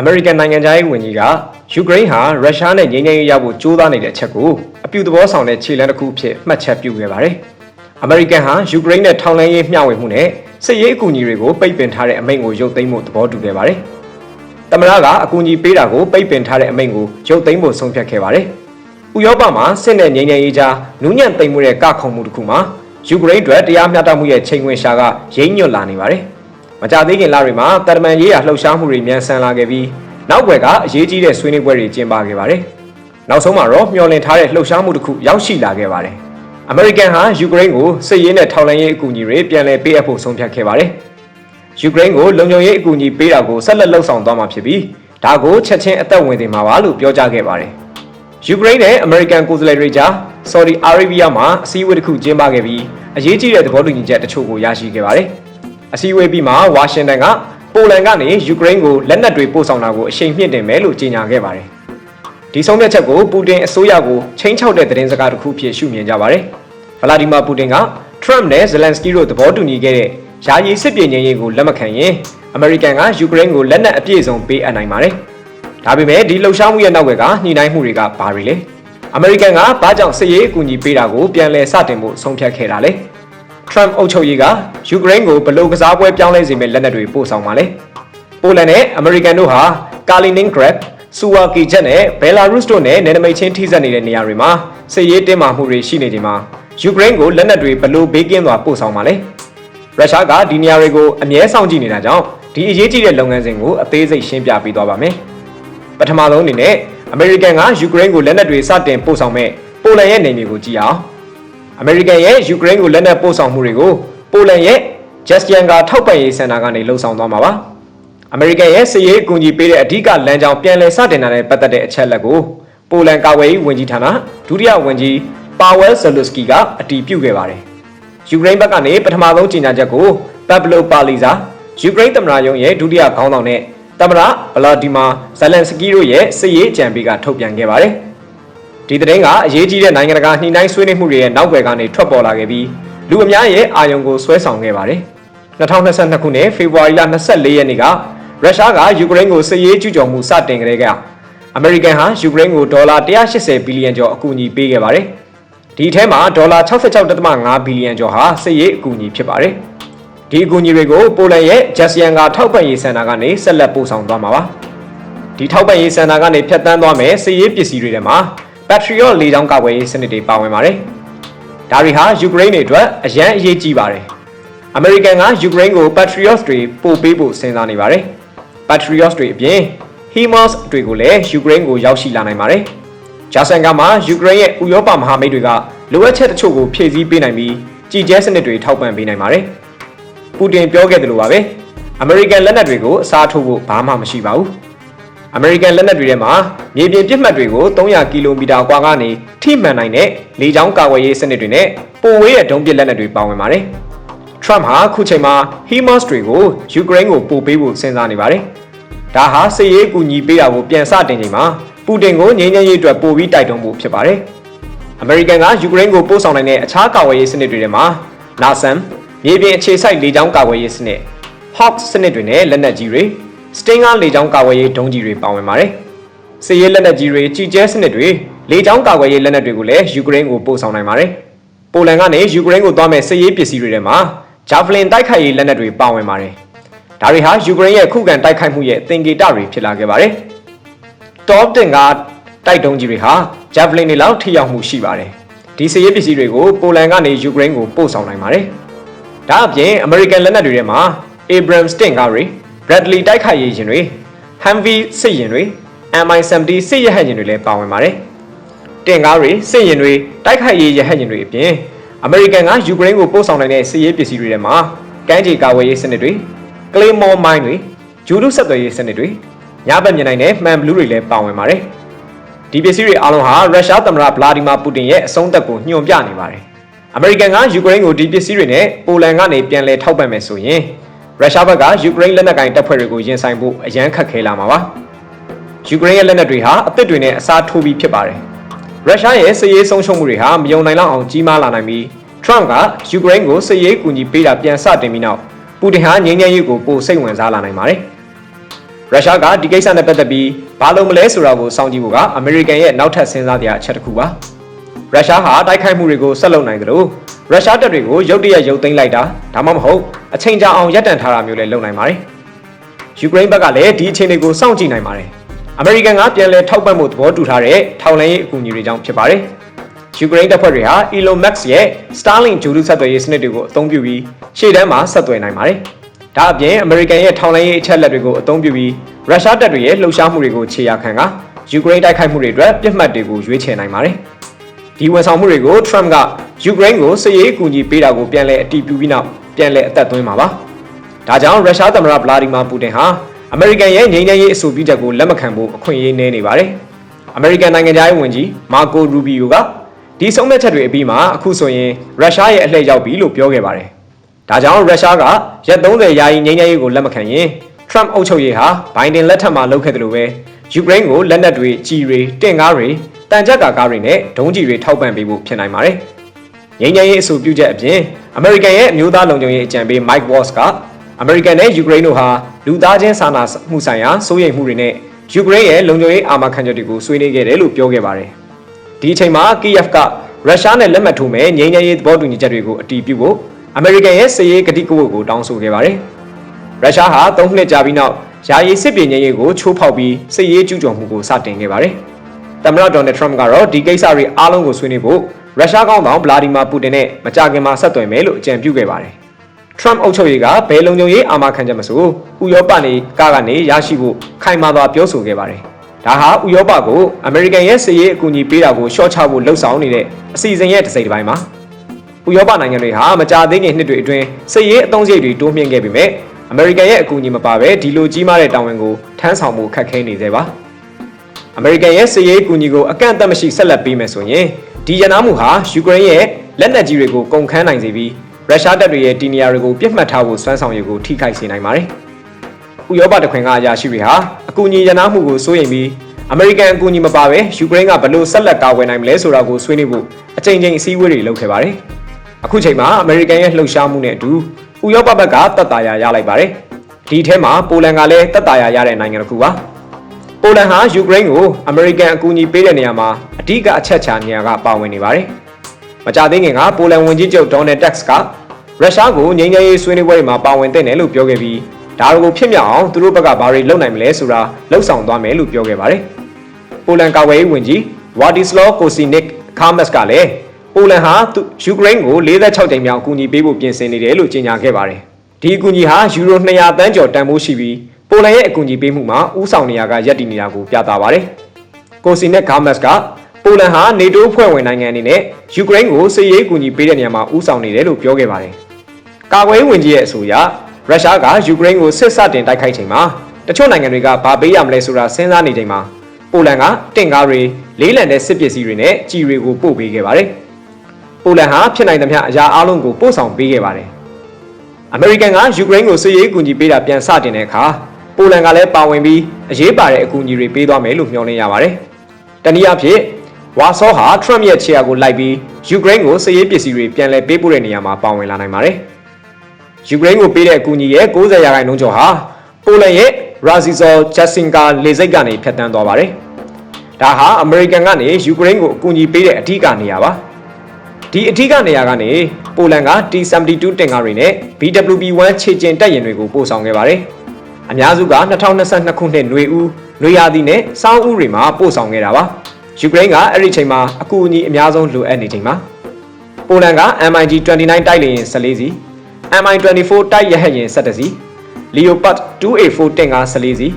အမေရိကန်နိုင်ငံသားရေးဝန်ကြီးကယူကရိန်းဟာရုရှားနဲ့ငြိမ်းချမ်းရေးရဖို့ကြိုးစားနေတဲ့အချက်ကိုအပြုသဘောဆောင်တဲ့ခြေလှမ်းတစ်ခုအဖြစ်မှတ်ချက်ပြုခဲ့ပါတယ်။အမေရိကန်ဟာယူကရိန်းနဲ့ထောင်လှမ်းရေးမျှဝေမှုနဲ့စစ်ရေးအကူအညီတွေကိုပိတ်ပင်ထားတဲ့အမိန့်ကိုရုပ်သိမ်းဖို့သဘောတူခဲ့ပါတယ်။သမ္မတကအကူအညီပေးတာကိုပိတ်ပင်ထားတဲ့အမိန့်ကိုရုပ်သိမ်းဖို့ဆုံးဖြတ်ခဲ့ပါတယ်။ဥရောပမှာစစ်နဲ့ငြိမ်းချမ်းရေးကြားနူးညံ့သိမ်းမှုတဲ့ကခုံမှုတစ်ခုမှာယူကရိန်းအတွက်တရားမျှတမှုရဲ့ချိန်ခွင်ရှာကရိမ့်ညွတ်လာနေပါတယ်။ မကြသေးခင်လတွေမှာတာတမန်ရေးရာလှုပ်ရှားမှုတွေမြန်ဆန်လာခဲ့ပြီးနောက်ွယ်ကအရေးကြီးတဲ့ဆွေးနွေးပွဲတွေကျင်းပခဲ့ပါတယ်။နောက်ဆုံးမှာတော့မျှော်လင့်ထားတဲ့လှုပ်ရှားမှုတစ်ခုရောက်ရှိလာခဲ့ပါတယ်။အမေရိကန်ဟာယူကရိန်းကိုစစ်ရေးနဲ့ထောက်လှမ်းရေးအကူအညီတွေပြန်လည်ပေးအပ်ဖို့ဆုံးဖြတ်ခဲ့ပါတယ်။ယူကရိန်းကိုလုံခြုံရေးအကူအညီပေးတာကိုဆက်လက်လှုပ်ဆောင်သွားမှာဖြစ်ပြီးဒါကိုချက်ချင်းအသက်ဝင်နေမှာပါလို့ပြောကြားခဲ့ပါတယ်။ယူကရိန်းနဲ့အမေရိကန်ကိုယ်စားလှယ်တွေကြားဆော်ဒီအာရေဗျမှာအစည်းအဝေးတစ်ခုကျင်းပခဲ့ပြီးအရေးကြီးတဲ့သဘောတူညီချက်တချို့ကိုရရှိခဲ့ပါတယ်။ အစည်းအဝေးပြီးမှာဝါရှင်တန်ကပိုလန်ကနေယူကရိန်းကိုလက်နက်တွေပို့ဆောင်တာကိုအရှိန်မြင့်တင်မယ်လို့ကြေညာခဲ့ပါတယ်။ဒီဆုံးဖြတ်ချက်ကိုပူတင်အစိုးရကိုချိန်ချောက်တဲ့သတင်းစကားတစ်ခုဖြစ်ရှုမြင်ကြပါတယ်။ဗလာဒီမာပူတင်ကထရမ့်နဲ့ဇလန်စကီတို့သဘောတူညီခဲ့တဲ့ယာယီစစ်ပြေငြိမ်းရေးကိုလက်မခံရင်အမေရိကန်ကယူကရိန်းကိုလက်နက်အပြည့်စုံပေးအပ်နိုင်ပါတယ်။ဒါပေမဲ့ဒီလှုပ်ရှားမှုရဲ့နောက်ကညှိနှိုင်းမှုတွေကဘာတွေလဲ။အမေရိကန်ကဘာကြောင့်စစ်ရေးအကူအညီပေးတာကိုပြန်လည်စတင်ဖို့ဆုံးဖြတ်ခဲ့တာလဲ။ ထရမ့်အုပ်ချုပ်ရေးကယူကရိန်းကိုဘလို့ကစားပွဲပြောင်းလဲစေမယ့်လက်နက်တွေပို့ဆောင်ပါလဲ။ပိုလန်နဲ့အမေရိကန်တို့ဟာကာလီနင်းဂရက်စူဝါကီချက်နဲ့ဘယ်လာရုစ်တို့နဲ့နယ်နိမိတ်ချင်းထိစပ်နေတဲ့နေရာတွေမှာစစ်ရေးတင်းမာမှုတွေရှိနေချိန်မှာယူကရိန်းကိုလက်နက်တွေဘလို့ဘေးကင်းစွာပို့ဆောင်ပါလဲ။ရုရှားကဒီနေရာတွေကိုအမြဲစောင့်ကြည့်နေတာကြောင့်ဒီအရေးကြီးတဲ့လုပ်ငန်းစဉ်ကိုအသေးစိတ်ရှင်းပြပေးသွားပါမယ်။ပထမဆုံးအနေနဲ့အမေရိကန်ကယူကရိန်းကိုလက်နက်တွေစတင်ပို့ဆောင်မဲ့ပိုလန်ရဲ့နေမြေကိုကြည့်အောင်။ အမေရိကန်ရဲ့ယူကရိန်းကိုလက်နက်ပို့ဆောင်မှုတွေကိုပိုလန်ရဲ့ဂျက်စတန်ကထောက်ပံ့ရေးစင်တာကနေလှုံ့ဆော်သွားမှာပါ။အမေရိကန်ရဲ့စစ်ရေးအကူအညီပေးတဲ့အဓိကလမ်းကြောင်းပြန်လည်စတင်တာနဲ့ပတ်သက်တဲ့အချက်အလက်ကိုပိုလန်ကာကွယ်ရေးဝန်ကြီးဌာနဒုတိယဝန်ကြီးပါဝဲဇလူစကီကအတည်ပြုခဲ့ပါတယ်။ယူကရိန်းဘက်ကနေပထမဆုံးကြေညာချက်ကိုပက်ဘလိုပါလီဇာယူကရိန်းသမ္မတရုံးရဲ့ဒုတိယခေါင်းဆောင်နဲ့သမ္မတဗလာဒီမာဇလန်စကီတို့ရဲ့စစ်ရေးအကြံပေးကထုတ်ပြန်ခဲ့ပါတယ်။ ဒီသတင်းကအရေးကြီးတဲ့နိုင်ငံတကာညှိနှိုင်းဆွေးနွေးမှုတွေရဲ့နောက်ွယ်ကနေထွက်ပေါ်လာခဲ့ပြီးလူအများရဲ့အာရုံကိုဆွဲဆောင်ခဲ့ပါတယ်။2022ခုနှစ်ဖေဖော်ဝါရီလ24ရက်နေ့ကရုရှားကယူကရိန်းကိုစစ်ရေးကျူးကျော်မှုစတင်ကြတဲ့ကအမေရိကန်ဟာယူကရိန်းကိုဒေါ်လာ180ဘီလီယံကျော်အကူအညီပေးခဲ့ပါတယ်။ဒီအထဲမှာဒေါ်လာ66.5ဘီလီယံကျော်ဟာစစ်ရေးအကူအညီဖြစ်ပါတယ်။ဒီအကူအညီတွေကိုပိုလန်ရဲ့ဂျက်ဆီယန်ကထောက်ပံ့ရေးစင်တာကနေဆက်လက်ပို့ဆောင်သွားမှာပါ။ဒီထောက်ပံ့ရေးစင်တာကနေဖြတ်တန်းသွားမယ်စစ်ရေးပစ္စည်းတွေထဲမှာ Patriot လေကြောင်းကာကွယ်ရေးစနစ်တွေပါဝင်ပါတယ်။ဒါတွေဟာယူကရိန်းတွေအတွက်အရန်အရေးကြီးပါတယ်။အမေရိကန်ကယူကရိန်းကို Patriot တွေပို့ပေးဖို့စဉ်းစားနေပါတယ်။ Patriot တွေအပြင် HIMARS တွေကိုလည်းယူကရိန်းကိုရောက်ရှိလာနိုင်ပါတယ်။ဂျာဆန်ကမှာယူကရိန်းရဲ့ဥရောပမဟာမိတ်တွေကလိုအပ်ချက်တချို့ကိုဖြည့်ဆည်းပေးနိုင်ပြီးကြည်ကျဲစနစ်တွေထောက်ပံ့ပေးနိုင်ပါတယ်။ပူတင်ပြောခဲ့သလိုပါပဲ။အမေရိကန်လက်နက်တွေကိုအစားထိုးဖို့ဘာမှမရှိပါဘူး။ အမေရိကန်လက်နက်တွေထဲမှာမြေပြင်ပစ်မှတ်တွေကို300ကီလိုမီတာကွာကနေထိမှန်နိုင်တဲ့လေကြောင်းကာကွယ်ရေးစနစ်တွေနဲ့ပိုဝေးတဲ့ဒုံးပစ်လက်နက်တွေပါဝင်ပါတယ်။ Trump ဟာအခုချိန်မှာ HIMARS တွေကိုယူကရိန်းကိုပို့ပေးဖို့စဉ်းစားနေပါတယ်။ဒါဟာစစ်ရေးအကူအညီပေးတာကိုပြန်စတင်ချိန်မှာပူတင်ကိုငြိမ်းချမ်းရေးအတွက်ပို့ပြီးတိုက်တွန်းဖို့ဖြစ်ပါတယ်။အမေရိကန်ကယူကရိန်းကိုပို့ဆောင်နိုင်တဲ့အခြားကာကွယ်ရေးစနစ်တွေထဲမှာ NASAM မြေပြင်အခြေစိုက်လေကြောင်းကာကွယ်ရေးစနစ် Hawk စနစ်တွေနဲ့လက်နက်ကြီးတွေ Stinger လေကြောင်းကာကွယ်ရေးဒုံးကြီးတွေပါဝင်ပါတယ်။စစ်ရေးလက်နက်ကြီးတွေကြီးကျဲစနစ်တွေလေကြောင်းကာကွယ်ရေးလက်နက်တွေကိုလည်းယူကရိန်းကိုပို့ဆောင်နိုင်ပါတယ်။ပိုလန်ကနေယူကရိန်းကိုသွားမဲ့စစ်ရေးပစ္စည်းတွေထဲမှာ Javelin တိုက်ခိုက်ရေးလက်နက်တွေပါဝင်ပါတယ်။ဒါတွေဟာယူကရိန်းရဲ့ခုခံတိုက်ခိုက်မှုရဲ့သင်္ကေတတွေဖြစ်လာခဲ့ပါတယ်။ Top 10ကတိုက်တုံးကြီးတွေဟာ Javelin တွေလောက်ထိရောက်မှုရှိပါတယ်။ဒီစစ်ရေးပစ္စည်းတွေကိုပိုလန်ကနေယူကရိန်းကိုပို့ဆောင်နိုင်ပါတယ်။ဒါအပြင် American လက်နက်တွေထဲမှာ Abrams တင့်ကားတွေ Bradley တိုက်ခိုက်ရေးယာဉ်တွေ Humvee စစ်ယာဉ်တွေ Mi-70 စစ်ရဟတ်ယာဉ်တွေလည်းပါဝင်ပါတယ်။တင်ကားတွေစစ်ယာဉ်တွေတိုက်ခိုက်ရေးရဟတ်ယာဉ်တွေအပြင်အမေရိကန်ကယူကရိန်းကိုပို့ဆောင်နိုင်တဲ့စစ်ရေးပစ္စည်းတွေထဲမှာကမ်းခြေကာဝယ်ရေးစနစ်တွေ Claymore mine တွေဂျူဒုဆက်သွယ်ရေးစနစ်တွေညဘက်မြင်နိုင်တဲ့မှန်ဘလူးတွေလည်းပါဝင်ပါတယ်။ဒီပစ္စည်းတွေအားလုံးဟာရုရှားသမ္မတဗလာဒီမာပူတင်ရဲ့အဆုံးသက်ကိုညွှန်ပြနေပါတယ်။အမေရိကန်ကယူကရိန်းကိုဒီပစ္စည်းတွေနဲ့ပိုလန်ကနေပြန်လည်ထောက်ပံ့မယ်ဆိုရင် ရုရှားဘက်ကယူကရိန်းလက်နက်ကိုင်တပ်ဖွဲ့တွေကိုရင်ဆိုင်ဖို့အရန်ခတ်ခဲလာမှာပါ။ယူကရိန်းရဲ့လက်နက်တွေဟာအသစ်တွေနဲ့အစားထိုးပြီးဖြစ်ပါတယ်။ရုရှားရဲ့စစ်ရေးဆုံးရှုံးမှုတွေဟာမယုံနိုင်လောက်အောင်ကြီးမားလာနိုင်ပြီးထရမ့်ကယူကရိန်းကိုစစ်ရေးကူညီပေးတာပြန်စတင်ပြီးနောက်ပူတင်ဟာငြိမ်းချမ်းရေးကိုပိုစိတ်ဝင်စားလာနိုင်ပါတယ်။ရုရှားကဒီကိစ္စနဲ့ပတ်သက်ပြီးဘာလို့မလဲဆိုတာကိုစောင့်ကြည့်ဖို့ကအမေရိကန်ရဲ့နောက်ထပ်စဉ်းစားတဲ့အချက်တစ်ခုပါရုရှားဟာတိုက်ခိုက်မှုတွေကိုဆက်လုပ်နိုင်တယ်လို့ ရုရှားတပ်တွေကိုရုတ်တရက်ရုပ်သိမ်းလိုက်တာဒါမှမဟုတ်အချိန်ကြာအောင်ရပ်တန့်ထားတာမျိုးလည်းလုပ်နိုင်ပါတယ်ယူကရိန်းဘက်ကလည်းဒီအခြေအနေကိုစောင့်ကြည့်နိုင်ပါတယ်အမေရိကန်ကပြန်လည်ထောက်ပံ့မှုသဘောတူထားတဲ့ထောက်လှမ်းရေးအကူအညီတွေကြောင့်ဖြစ်ပါတယ်ယူကရိန်းတပ်ဖွဲ့တွေဟာ Elon Musk ရဲ့ Starlink ဂျိုဒုဆက်သွယ်ရေးစနစ်တွေကိုအသုံးပြုပြီးရှေ့တန်းမှာဆက်သွယ်နိုင်ပါတယ်။ဒါအပြင်အမေရိကန်ရဲ့ထောက်လှမ်းရေးအချက်အလက်တွေကိုအသုံးပြုပြီးရုရှားတပ်တွေရဲ့လှုပ်ရှားမှုတွေကိုခြေရာခံကယူကရိန်းတိုက်ခိုက်မှုတွေအတွက်ပြစ်မှတ်တွေကိုရွေးချယ်နိုင်ပါတယ်။ ဒီဝန်ဆောင်မှုတွေကို Trump ကယူကရိန်းကိုစစ်ရေးအကူအညီပေးတာကိုပြန်လည်အတည်ပြုပြီးနောက်ပြန်လည်အသက်သွင်းမှာပါ။ဒါကြောင့်ရုရှားသမ္မတဗလာဒီမာပူတင်ဟာအမေရိကန်ရဲ့ငြိမ်းချမ်းရေးအဆိုပြုချက်ကိုလက်မခံဖို့အခွင့်အရေးနည်းနေပါတယ်။အမေရိကန်နိုင်ငံသားရေးဝန်ကြီးမာကိုရူဘီယိုကဒီဆုံးဖြတ်ချက်တွေအပြီးမှာအခုဆိုရင်ရုရှားရဲ့အလှည့်ရောက်ပြီလို့ပြောခဲ့ပါတယ်။ဒါကြောင့်ရုရှားကရက်30ယာယီငြိမ်းချမ်းရေးကိုလက်မခံရင် Trump အုပ်ချုပ်ရေးဟာဘိုင်ဒန်လက်ထက်မှာလုပ်ခဲ့တယ်လို့ပဲယူကရိန်းကိုလက်နက်တွေကြီးတွေတင့်ကားတွေ တန်ကြပ်ကာကားတွေနဲ့ဒုံးကျည်တွေထောက်ပံ့ပေးဖို့ဖြစ်နိုင်ပါတယ်။ငြိမ်းချမ်းရေးအဆိုပြုချက်အပြင်အမေရိကန်ရဲ့အမျိုးသားလုံခြုံရေးအကြံပေး Mike Waltz ကအမေရိကန်နဲ့ယူကရိန်းတို့ဟာလူသားချင်းစာနာမှုဆိုင်ရာစိုးရိမ်မှုတွေနဲ့ယူကရိန်းရဲ့လုံခြုံရေးအာမခံချက်တွေကိုဆွေးနွေးခဲ့တယ်လို့ပြောခဲ့ပါတယ်။ဒီအချိန်မှာ Kiev ကရုရှားနဲ့လက်မှတ်ထိုးမဲ့ငြိမ်းချမ်းရေးသဘောတူညီချက်တွေကိုအတည်ပြုဖို့အမေရိကန်ရဲ့စစ်ရေးကတိကဝတ်ကိုတောင်းဆိုခဲ့ပါတယ်။ရုရှားဟာ၃နှစ်ကြာပြီးနောက်ယာယီစစ်ပြေငြိမ်းရေးကိုချိုးဖောက်ပြီးစစ်ရေးကျူးကျော်မှုကိုစတင်ခဲ့ပါတယ်။ သမ္မတဒေါ်နယ်ထရမ့်ကတော့ဒီကိစ္စတွေအားလုံးကိုဆွေးနွေးဖို့ရုရှားကောင်းဆောင်ဗလာဒီမာပူတင်နဲ့မကြာခင်မှာဆက်သွယ်မယ်လို့အကြံပြုခဲ့ပါတယ်။ Trump အုပ်ချုပ်ရေးကဘယ်လုံခြုံရေးအာမခံချက်မဆိုဥရောပနေကကနေရရှိဖို့ခိုင်မာစွာပြောဆိုခဲ့ပါတယ်။ဒါဟာဥရောပကိုအမေရိကန်ရဲ့စစ်ရေးအကူအညီပေးတာကိုရှော့ချဖို့လှုံ့ဆော်နေတဲ့အစီအစဉ်ရဲ့တစ်စိတ်တစ်ပိုင်းပါ။ဥရောပနိုင်ငံတွေဟာမကြာသေးခင်နှစ်တွေအတွင်းစစ်ရေးအသုံးစရိတ်တွေတိုးမြှင့်ခဲ့ပေမဲ့အမေရိကန်ရဲ့အကူအညီမပါဘဲဒီလိုကြီးမားတဲ့တာဝန်ကိုထမ်းဆောင်မှုခက်ခဲနေသေးပါ။ အမေရိကန်ရဲ့စစ်ရေးအကူအညီကိုအကန့်အသတ်မရှိဆက်လက်ပေးမယ်ဆိုရင်ဒီရနာမှုဟာယူကရိန်းရဲ့လက်နက်ကြီးတွေကိုကုန်ခန်းနိုင်စေပြီးရုရှားတပ်တွေရဲ့တီနီယာတွေကိုပြစ်မှတ်ထားဖို့စွမ်းဆောင်ရည်ကိုထိခိုက်စေနိုင်ပါတယ်။ဥရောပတခွင်ကအရာရှိတွေဟာအကူအညီရနာမှုကိုစိုးရိမ်ပြီးအမေရိကန်အကူအညီမပါဘဲယူကရိန်းကဘလို့ဆက်လက်ကာကွယ်နိုင်မလဲဆိုတာကိုဆွေးနွေးဖို့အကြိမ်ကြိမ်အစည်းအဝေးတွေလုပ်ခဲ့ပါတယ်။အခုချိန်မှာအမေရိကန်ရဲ့လှုပ်ရှားမှုနဲ့အတူဥရောပဘက်ကတပ်တာယာရလိုက်ပါတယ်။ဒီထဲမှာပိုလန်ကလည်းတပ်တာယာရတဲ့နိုင်ငံတစ်ခုပါ။ ပိုလန်ဟာယူကရိန်းကိုအမေရိကန်အကူအညီပေးတဲ့နေရာမှာအဓိကအချက်ချာနေရာကပါဝင်နေပါတယ်။မကြသေးခင်ကပိုလန်ဝန်ကြီးချုပ်ဒေါ်နယ်တက်စ်ကရုရှားကိုငြိမ်းချမ်းရေးဆွေးနွေးပွဲတွေမှာပါဝင်တဲ့နယ်လို့ပြောခဲ့ပြီးဒါကိုဖြစ်မြောက်အောင်သူတို့ဘက်ကဘာတွေလုပ်နိုင်မလဲဆိုတာလှုပ်ဆောင်သွားမယ်လို့ပြောခဲ့ပါတယ်။ပိုလန်ကာကွယ်ရေးဝန်ကြီးဝါဒီစလောကိုစီနစ်ခါမတ်ကလည်းပိုလန်ဟာယူကရိန်းကို46ကြိမ်မြောက်အကူအညီပေးဖို့ပြင်ဆင်နေတယ်လို့ကြေညာခဲ့ပါတယ်။ဒီအကူအညီဟာယူရို200တန်းကျော်တန်ဖိုးရှိပြီး ပိုလန်ရဲ့အကူအညီပေးမှုမှာဥဆောင်နေရကရပ်တည်နေတာကိုပြသပါတယ်။ကိုစီနက်ဂါမတ်ကပိုလန်ဟာနေတိုးဖွဲ့ဝင်နိုင်ငံအနေနဲ့ယူကရိန်းကိုစစ်ရေးအကူအညီပေးတဲ့နေရာမှာဥဆောင်နေတယ်လို့ပြောခဲ့ပါတယ်။ကာကွယ်ရေးဝန်ကြီးရဲ့အဆိုအရရုရှားကယူကရိန်းကိုစစ်စတင်တိုက်ခိုက်ချိန်မှာတချို့နိုင်ငံတွေကဘာပေးရမလဲဆိုတာစဉ်းစားနေချိန်မှာပိုလန်ကတင့်ကားတွေလေးလံတဲ့စစ်ပစ္စည်းတွေနဲ့ကြီးတွေကိုပို့ပေးခဲ့ပါတယ်။ပိုလန်ဟာဖြစ်နိုင်သမျှအရာအလုံးကိုပို့ဆောင်ပေးခဲ့ပါတယ်။အမေရိကန်ကယူကရိန်းကိုစစ်ရေးအကူအညီပေးတာပြန်စတင်တဲ့အခါ ပိုလန်ကလည်းပါဝင်ပြီးအရေးပါတဲ့အကူအညီတွေပေးသွားမယ်လို့မျှော်လင့်ရပါတယ်။တနည်းအားဖြင့်ဝါဆောဟာထရမ့်ရဲ့ခြေရာကိုလိုက်ပြီးယူကရိန်းကိုစစ်ရေးပစ္စည်းတွေပြန်လည်ပေးပို့တဲ့နေရာမှာပါဝင်လာနိုင်ပါတယ်။ယူကရိန်းကိုပေးတဲ့အကူအညီရဲ့90ရာခိုင်နှုန်းကျော်ဟာပိုလန်ရဲ့ရာဇီဇော်ဂျက်စင်ကာလေစိတ်ကနေဖြတ်တန်းသွားပါတယ်။ဒါဟာအမေရိကန်ကနေယူကရိန်းကိုအကူအညီပေးတဲ့အထူးကနေရာပါ။ဒီအထူးကနေရာကနေပိုလန်က T72 တင်ကားတွေနဲ့ BWP1 ခြေကျင်တပ်ရင်တွေကိုပို့ဆောင်ခဲ့ပါတယ်။ အများစုက2022ခုနှစ်ຫນွေဦး၊ຫນွေရာသီနဲ့စောင်းဦးတွေမှာပို့ဆောင်ခဲ့တာပါ။ယူကရိန်းကအဲ့ဒီချိန်မှာအကူအညီအများဆုံးလိုအပ်နေချိန်မှာပိုလန်က MiG-29 တိုက်လေယာဉ်14စီး MI-24 တိုက်ရဟတ်ယာဉ်17စီး Leopard 2A4 တင်ကား14စီး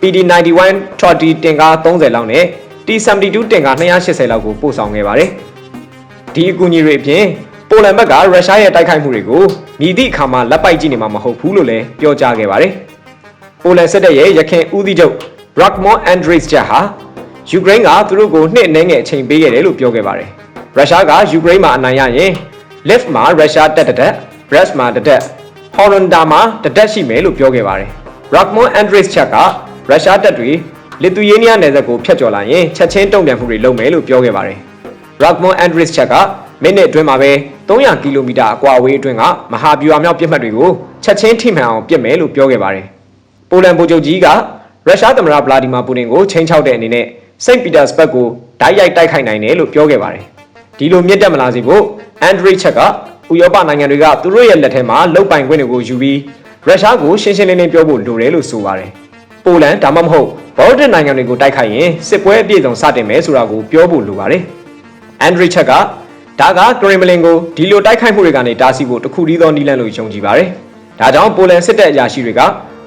PD91 30တင်ကား30လောက်နဲ့ T72 တင်ကား280လောက်ကိုပို့ဆောင်ခဲ့ပါတယ်။ဒီအကူအညီတွေအပြင်ပိုလန်ဘက်ကရုရှားရဲ့တိုက်ခိုက်မှုတွေကိုမြည်သည့်အခါမှလက်ပိုက်ကြည့်နေမှာမဟုတ်ဘူးလို့လည်းပြောကြားခဲ့ပါတယ်။ ပိုလန်စစ်တပ်ရဲ့ရခိုင်ဦးစီးချုပ် Brakmon Andres ဂျဟာယူကရိန်းကသူတို့ကိုနှစ်နှဲငယ်အချိန်ပေးခဲ့တယ်လို့ပြောခဲ့ပါတယ်။ရုရှားကယူကရိန်းမှာအနိုင်ရရင် left မှာရုရှားတက်တက် breast မှာတက်တက် Hollanda မှာတက်တက်ရှိမယ်လို့ပြောခဲ့ပါတယ်။ Brakmon Andres ချက်ကရုရှားတပ်တွေလစ်သူယေးနီးယားနယ်စပ်ကိုဖျက်ကျော်လာရင်ချက်ချင်းတုံ့ပြန်မှုတွေလုပ်မယ်လို့ပြောခဲ့ပါတယ်။ Brakmon Andres ချက်ကမိနစ်အတွင်းမှာပဲ300ကီလိုမီတာအကွာအဝေးအတွင်းကမဟာဗျူဟာမြောက်ပြစ်မှတ်တွေကိုချက်ချင်းထိမှန်အောင်ပစ်မယ်လို့ပြောခဲ့ပါတယ်။ ပိုလန်ဗိုလ်ချုပ်ကြီးကရုရှားသမ္မတဗလာဒီမာပူတင်ကိုချိန်ချောက်တဲ့အနေနဲ့စိန့်ပီတာစဘတ်ကိုဓာတ်ရိုက်တိုက်ခိုက်နိုင်တယ်လို့ပြောခဲ့ပါတယ်။ဒီလိုမြင့်တက်မလာစေဖို့အန်ဒရိချက်ကဥရောပနိုင်ငံတွေကသူတို့ရဲ့လက်ထဲမှာလုတ်ပိုင်ခွင့်တွေကိုယူပြီးရုရှားကိုရှင်းရှင်းလင်းလင်းပြောဖို့လိုတယ်လို့ဆိုပါတယ်။ပိုလန်ဒါမှမဟုတ်ဘော်ဒစ်နိုင်ငံတွေကိုတိုက်ခိုက်ရင်စစ်ပွဲအပြည့်စုံစတင်မယ်ဆိုတာကိုပြောဖို့လိုပါတယ်။အန်ဒရိချက်ကဒါကကရင်မလင်ကိုဒီလိုတိုက်ခိုက်မှုတွေကနေတားဆီးဖို့တခုတည်းသောနည်းလမ်းလို့ယုံကြည်ပါတယ်။ဒါကြောင့်ပိုလန်စစ်တပ်အရာရှိတွေက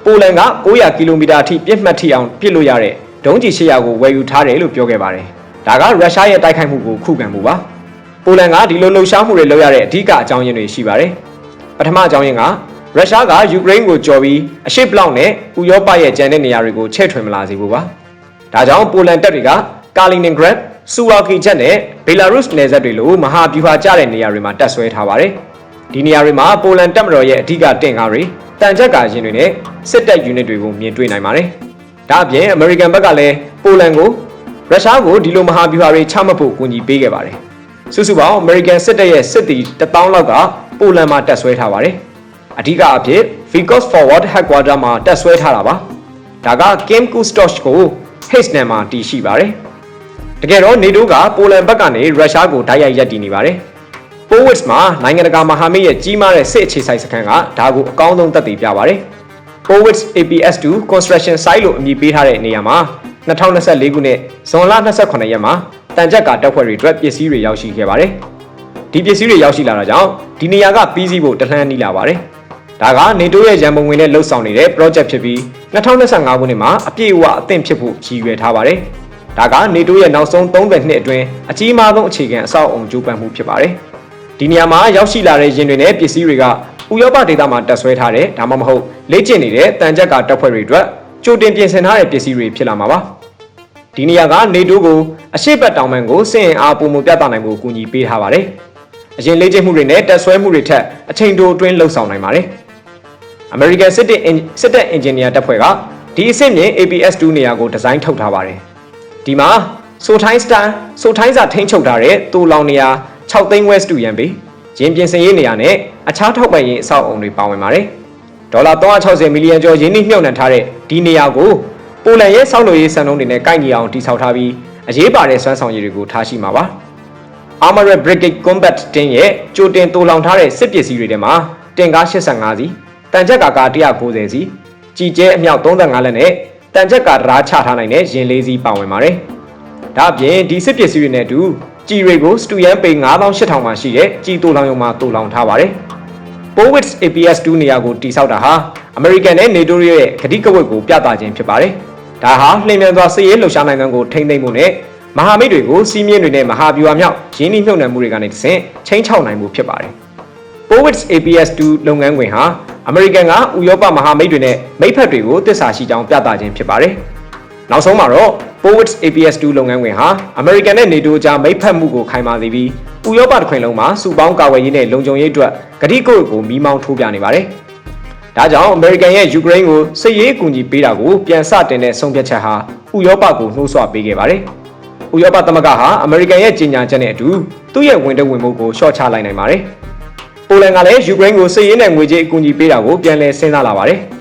ပိုလန်က900ကီလိုမီတာအထိပြစ်မှတ်ထိအောင်ပစ်လို့ရတဲ့ဒုံးကျည်800ကိုဝယ်ယူထားတယ်လို့ပြောခဲ့ပါတယ်။ဒါကရုရှားရဲ့တိုက်ခိုက်မှုကိုခုခံမှုပါ။ပိုလန်ကဒီလိုလှုပ်ရှားမှုတွေလုပ်ရတဲ့အဓိကအကြောင်းရင်းတွေရှိပါတယ်။ပထမအကြောင်းရင်းကရုရှားကယူကရိန်းကိုကြော်ပြီးအရှေ့ဘလောက်နဲ့ဥရောပရဲ့ကျန်တဲ့နေရာတွေကိုချဲ့ထွင်မလာစေဘူးပါ။ဒါကြောင့်ပိုလန်တပ်တွေကကာလီနင်ဂရက်ဆူဝါကီချက်နဲ့ဘေလာရုစ်နယ်စပ်တွေလိုမဟာဗျူဟာကျတဲ့နေရာတွေမှာတပ်ဆွဲထားပါတယ်။ဒီနေရာတွေမှာပိုလန်တပ်မတော်ရဲ့အဓိကတင့်ကားတွေ တန်ချက်ကာရင်တွေနဲ့စစ်တပ်ယူနစ်တွေကိုမြင်တွေ့နိုင်ပါတယ်။ဒါအပြင်အမေရိကန်ဘက်ကလည်းပိုလန်ကိုရုရှားကိုဒီလိုမဟာဗျူဟာတွေချမှတ်ဖို့ကူညီပေးခဲ့ပါတယ်။စုစုပေါင်းအမေရိကန်စစ်တပ်ရဲ့စစ်သည်1000လောက်ကပိုလန်မှာတပ်ဆွဲထားပါတယ်။အဓိကအဖြစ် Vicos Forward Headquarter မှာတပ်ဆွဲထားတာပါ။ဒါက Kim Kustosh ကို Hasten မှာတည်ရှိပါတယ်။တကယ်တော့ NATO ကပိုလန်ဘက်ကနေရုရှားကိုတိုက်ရိုက်ရပ်တည်နေပါတယ်။ Powitz မှာနိုင်ငံတကာမဟာမိတ်ရဲ့ကြီးမားတဲ့စစ်အခြေစိုက်စခန်းကဒါကိုအကောင်းဆုံးသက်သေပြပါတယ်။ Powitz APS2 Construction Site လို့အမည်ပေးထားတဲ့နေရာမှာ2024ခုနှစ်ဇွန်လ28ရက်မှာတန်ကြပ်ကာတပ်ဖွဲ့တွေအတွက်ပစ္စည်းတွေရောက်ရှိခဲ့ပါတယ်။ဒီပစ္စည်းတွေရောက်ရှိလာတာကြောင့်ဒီနေရာကပြီးစီးဖို့တလှမ်းနီးလာပါတယ်။ဒါကနေတိုးရဲ့ရန်ပုံငွေနဲ့လှုပ်ဆောင်နေတဲ့ project ဖြစ်ပြီး2025ခုနှစ်မှာအပြည့်အဝအသင့်ဖြစ်ဖို့ရည်ရွယ်ထားပါတယ်။ဒါကနေတိုးရဲ့နောက်ဆုံး30နှစ်အတွင်းအကြီးမားဆုံးအခြေခံအဆောက်အုံကြိုးပမ်းမှုဖြစ်ပါတယ်။ ဒီနေရာမှာရောက်ရှိလာတဲ့ရင်တွေနဲ့ပစ္စည်းတွေကဥရောပဒေသမှာတက်ဆွဲထားတဲ့ဒါမှမဟုတ်လေ့ကျင့်နေတဲ့တန်ကြပ်ကာတပ်ဖွဲ့တွေအတွက်ကြိုတင်ပြင်ဆင်ထားတဲ့ပစ္စည်းတွေဖြစ်လာမှာပါ။ဒီနေရာကနေတိုးကိုအရှိတ်ပတ်တောင်ပန်ကိုစင်အားပုံမပြသနိုင်ဖို့ကူညီပေးထားပါတယ်။အရင်လေ့ကျင့်မှုတွေနဲ့တက်ဆွဲမှုတွေထက်အချိန်တိုအတွင်းလှုပ်ဆောင်နိုင်ပါတယ်။ American စစ်တပ်စစ်တပ်အင်ဂျင်နီယာတပ်ဖွဲ့ကဒီအဆင့်မြင့် APS2 နေရာကိုဒီဇိုင်းထုတ်ထားပါတယ်။ဒီမှာဆိုထိုင်းစတန်ဆိုထိုင်းစာထိန်းချုပ်ထားတဲ့တူလောင်နေရာ 6သိန်းဝက်စတူရန်ပေရင်းပြင်ဆင်ရေးနေရာနဲ့အခြားထောက်ပံ့ရေးအဆောက်အုံတွေပါဝင်ပါတယ်။ဒေါ်လာ360မီလီယံကျော်ရင်းနှီးမြှုပ်နှံထားတဲ့ဒီနေရာကိုပိုလန်ရဲ့စောက်လို့ရေးစံနှုန်းတွေနဲ့ကိုက်ညီအောင်တည်ဆောက်ထားပြီးအရေးပါတဲ့စွမ်းဆောင်ရည်တွေကိုထားရှိမှာပါ။ Armored Brigade Combat တင်းရဲ့ကြိုတင်တူလောင်ထားတဲ့စစ်ပစ္စည်းတွေထဲမှာတင်ကား85စီးတန်ချက်ကာကာ190စီးကြည်ကျဲအမြောက်35လက်နဲ့တန်ချက်ကာဒရာချထားနိုင်တဲ့ရင်လေးစီးပါဝင်ပါတယ်။ဒါ့အပြင်ဒီစစ်ပစ္စည်းတွေနဲ့အတူ ကြည်တွေကိုစတူယန်ပေ9800မှာရှိတဲ့ကြည်တူလောင်ရုံမှာတူလောင်ထားပါတယ်။ Powitz APS2 နေရာကိုတိစောက်တာဟာ American နဲ့ NATO ရဲ့ဂတိကဝတ်ကိုပြသခြင်းဖြစ်ပါတယ်။ဒါဟာလှိမ့်မြန်စွာစစ်ရေးလှုပ်ရှားနိုင်တဲ့ကိုထိမ့်သိမ့်မှုနဲ့မဟာမိတ်တွေကိုစီးမြင့်တွေနဲ့မဟာဗျူဟာမြောက်ရင်းနှီးမြှုပ်နှံမှုတွေကနေတဆင့်ချင်းချောက်နိုင်မှုဖြစ်ပါတယ်။ Powitz APS2 လုပ်ငန်းခွင်ဟာအမေရိကန်ကဥရောပမဟာမိတ်တွေနဲ့မိတ်ဖက်တွေကိုတစ္ဆာရှိကြောင်းပြသခြင်းဖြစ်ပါတယ်။ နောက်ဆုံးမှာတော့ Powitz APS2 လုပ်ငန်းခွင်ဟာအမေရိကန်နဲ့ NATO ကြားမိတ်ဖက်မှုကိုခိုင်မာစေပြီးဥရောပတစ်ခွင်လုံးမှာစုပေါင်းကာကွယ်ရေးနဲ့လုံခြုံရေးအတွက်ဂတိကိုကိုမီးမောင်းထိုးပြနေပါတယ်။ဒါကြောင့်အမေရိကန်ရဲ့ယူကရိန်းကိုစစ်ရေးအကူအညီပေးတာကိုပြန်ဆတင်တဲ့ဆုံးဖြတ်ချက်ဟာဥရောပကိုနှိုးဆွပေးခဲ့ပါတယ်။ဥရောပသမဂ္ဂဟာအမေရိကန်ရဲ့ကြေညာချက်နဲ့အတူသူ့ရဲ့ဝင်တဝင်မှုကိုရှော့ချလိုက်နိုင်ပါတယ်။ပိုလန်ကလည်းယူကရိန်းကိုစစ်ရေးနဲ့ငွေကြေးအကူအညီပေးတာကိုပြန်လည်စဉ်းစားလာပါတယ်။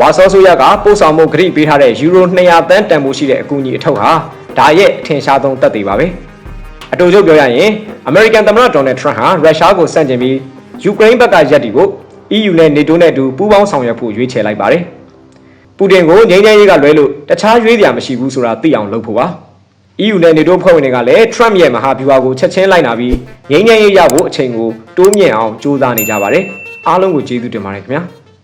ဝါဆောဆိုရကပို့ဆောင်မှုဂရိပေးထားတဲ့ယူရို200တန်းတန်ဖိုးရှိတဲ့အကူအညီအထောက်ဟာဒါရဲ့အထင်ရှားဆုံးသက်သေပါပဲ။အတူတူပြောရရင်အမေရိကန်သမ္မတဒေါ်နယ်ထရန့်ဟာရုရှားကိုစန့်ကျင်ပြီးယူကရိန်းဘက်ကရပ်တည်ဖို့ EU နဲ့ NATO နဲ့အတူပူးပေါင်းဆောင်ရွက်ဖို့ရွေးချယ်လိုက်ပါတယ်။ပူတင်ကိုငြိမ်းချမ်းရေးကလွဲလို့တခြားရွေးစရာမရှိဘူးဆိုတာသိအောင်လုပ်ဖို့ပါ။ EU နဲ့ NATO ဖွဲ့ဝင်တွေကလည်း Trump ရဲ့မဟာဗျူဟာကိုချက်ချင်းလိုက်နာပြီးငြိမ်းချမ်းရေးရဖို့အချိန်ကိုတိုးမြင့်အောင်ကြိုးစားနေကြပါတယ်။အားလုံးကိုကျေးဇူးတင်ပါတယ်ခင်ဗျာ။